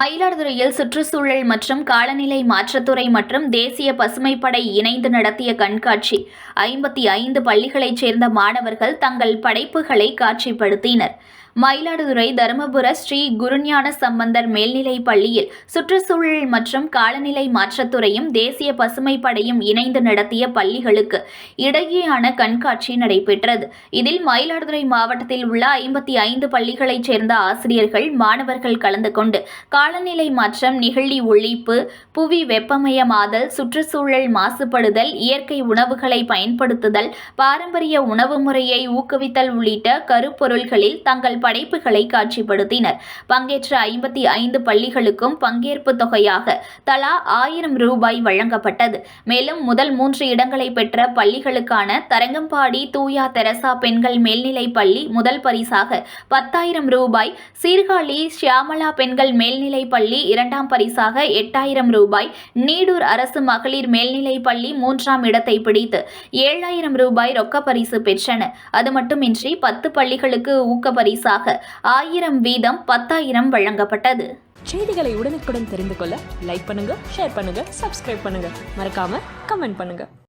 மயிலாடுதுறையில் சுற்றுச்சூழல் மற்றும் காலநிலை மாற்றத்துறை மற்றும் தேசிய பசுமைப்படை இணைந்து நடத்திய கண்காட்சி. ஐம்பத்தி ஐந்து பள்ளிகளைச் சேர்ந்த மாணவர்கள் தங்கள் படைப்புகளை காட்சிப்படுத்தினர். மயிலாடுதுறை தருமபுர ஸ்ரீ குருஞான சம்பந்தர் மேல்நிலைப் பள்ளியில் சுற்றுச்சூழல் மற்றும் காலநிலை மாற்றத்துறையும் தேசிய பசுமைப்படையும் இணைந்து நடத்திய பள்ளிகளுக்கு இடையேயான கண்காட்சி நடைபெற்றது. இதில் மயிலாடுதுறை மாவட்டத்தில் உள்ள ஐம்பத்தி ஐந்து பள்ளிகளைச் சேர்ந்த ஆசிரியர்கள் மாணவர்கள் கலந்து கொண்டு காலநிலை மாற்றம் நெகிழி ஒழிப்பு புவி வெப்பமயமாதல் சுற்றுச்சூழல் மாசுபடுதல் இயற்கை உணவுகளை பயன்படுத்துதல் பாரம்பரிய உணவு முறையை ஊக்குவித்தல் உள்ளிட்ட கருப்பொருள்களில் தங்கள் படைப்புகளை காட்சிப்படுத்தினர். பங்கேற்ற ஐம்பத்தி ஐந்து பள்ளிகளுக்கும் பங்கேற்பு தொகையாக தலா ஆயிரம் ரூபாய் வழங்கப்பட்டது. மேலும் முதல் மூன்று இடங்களை பெற்ற பள்ளிகளுக்கான தரங்கம்பாடி தூயா தெரசா பெண்கள் மேல்நிலைப் பள்ளி முதல் பரிசாக பத்தாயிரம் ரூபாய் சீர்காழி ஷியாமலா பெண்கள் மேல்நிலை மேல்நிலைப் பள்ளி இரண்டாம் பரிசாக எட்டாயிரம் ரூபாய். நீடூர் அரசு மகளிர் மேல்நிலைப் பள்ளி மூன்றாம் இடத்தை பிடித்து ஏழாயிரம் ரூபாய் ரொக்க பரிசு பெற்றன. அது மட்டுமின்றி பத்து பள்ளிகளுக்கு ஊக்க பரிசாக ஆயிரம் வீதம் பத்தாயிரம் வழங்கப்பட்டது. செய்திகளை உடனுக்குடன் தெரிந்து கொள்ள லைக் பண்ணுங்க ஷேர் பண்ணுங்க சப்ஸ்கிரைப் பண்ணுங்க. மறக்காம கமெண்ட் பண்ணுங்க.